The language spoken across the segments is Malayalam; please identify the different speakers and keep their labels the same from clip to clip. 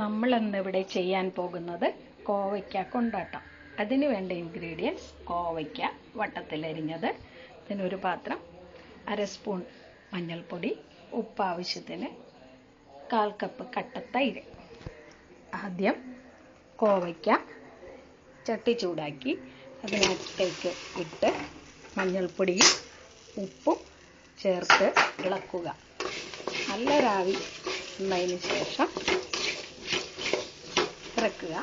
Speaker 1: നമ്മൾ ഇന്നിവിടെ ചെയ്യാൻ പോകുന്നത് കോവയ്ക്ക കൊണ്ടാട്ടം. അതിന് വേണ്ട ഇൻഗ്രീഡിയൻസ് കോവയ്ക്ക വട്ടത്തിലരിഞ്ഞത് ഇതിനൊരു പാത്രം അര സ്പൂൺ മഞ്ഞൾപ്പൊടി ഉപ്പ് ആവശ്യത്തിന് കാൽ കപ്പ് കട്ട തൈര്. ആദ്യം കോവയ്ക്ക ചട്ടി ചൂടാക്കി അതിനകത്തേക്ക് ഇട്ട് മഞ്ഞൾപ്പൊടിയും ഉപ്പും ചേർത്ത് ഇളക്കുക. നല്ല രാവി എന്നതിന് ശേഷം ഇറക്കുക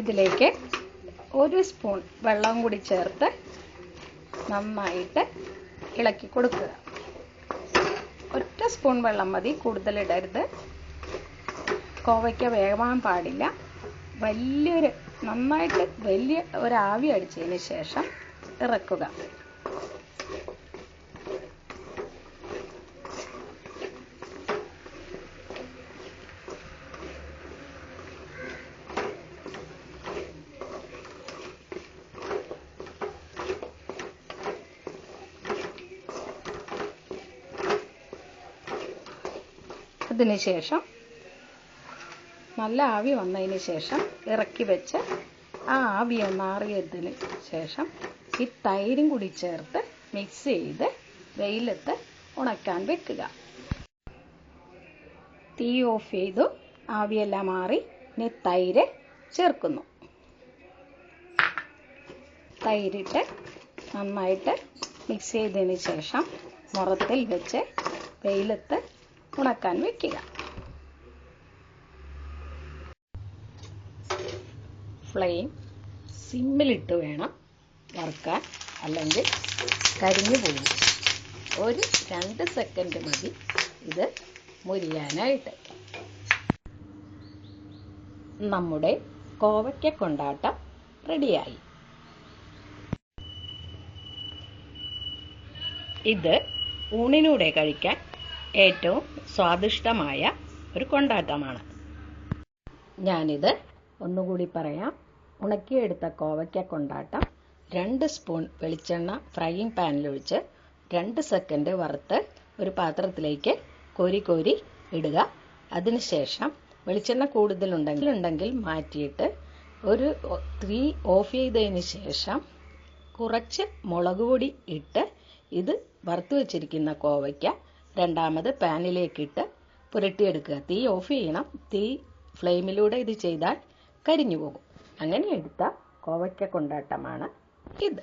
Speaker 1: ഇതിലേക്ക് ഒരു സ്പൂൺ വെള്ളം കൂടി ചേർത്ത് നന്നായിട്ട് ഇളക്കി കൊടുക്കുക. ഒറ്റ സ്പൂൺ വെള്ളം മതി കൂടുതൽ ഇടരുത്. കോവയ്ക്ക വേവാൻ പാടില്ല. വലിയൊരു നന്നായിട്ട് വലിയ ഒരാവി അടിച്ചതിന് ശേഷം ഇറക്കുക. അതിനുശേഷം നല്ല ആവി വന്നതിന് ശേഷം ഇറക്കി വെച്ച് ആ ആവി ഒന്നാറിയതിന് ശേഷം ഈ തൈരും കൂടി ചേർത്ത് മിക്സ് ചെയ്ത് വെയിലത്ത് ഉണക്കാൻ വെക്കുക. തീ ഓഫ് ചെയ്തു. ആവിയെല്ലാം മാറി. ഇനി തൈര് ചേർക്കുന്നു. തൈരിട്ട് നന്നായിട്ട് മിക്സ് ചെയ്തതിന് ശേഷം മുറത്തിൽ വെച്ച് വെയിലത്ത് ഉണക്കാൻ വെക്കുക. ഫ്ലെയിം സിമ്മിലിട്ട് വേണം വറുക്കാൻ. അല്ലെങ്കിൽ കരിഞ്ഞു പോകും ഒരു രണ്ട് സെക്കൻഡ് മതി ഇത് മുരിയാനായിട്ട്. നമ്മുടെ കോവയ്ക്ക കൊണ്ടാട്ടം റെഡിയായി. ഇത് ഊണിലൂടെ കഴിക്കാൻ ഏറ്റവും സ്വാദിഷ്ടമായ ഒരു കൊണ്ടാട്ടമാണ്. ഞാനിത് ഒന്നുകൂടി പറയാം. ഉണക്കിയെടുത്ത കോവയ്ക്ക കൊണ്ടാട്ടം. രണ്ട് സ്പൂൺ വെളിച്ചെണ്ണ ഫ്രൈയിങ് പാനിലൊഴിച്ച് രണ്ട് സെക്കൻഡ് വറുത്ത് ഒരു പാത്രത്തിലേക്ക് കോരി കോരി ഇടുക. അതിനുശേഷം വെളിച്ചെണ്ണ കൂടുതലുണ്ടെങ്കിൽ ഉണ്ടെങ്കിൽ മാറ്റിയിട്ട് ഒരു തീ ഓഫ് ചെയ്തതിന് ശേഷം കുറച്ച് മുളക് പൊടി ഇട്ട് ഇത് വറുത്ത് വെച്ചിരിക്കുന്ന കോവയ്ക്ക രണ്ടാമത് പാനിലേക്കിട്ട് പുരട്ടിയെടുക്കുക. തീ ഓഫ് ചെയ്യണം. തീ ഫ്ലെയിമിലൂടെ ഇത് ചെയ്താൽ കരിഞ്ഞു പോകും. അങ്ങനെ എടുത്ത കോവയ്ക്ക കൊണ്ടാട്ടമാണ് ഇത്.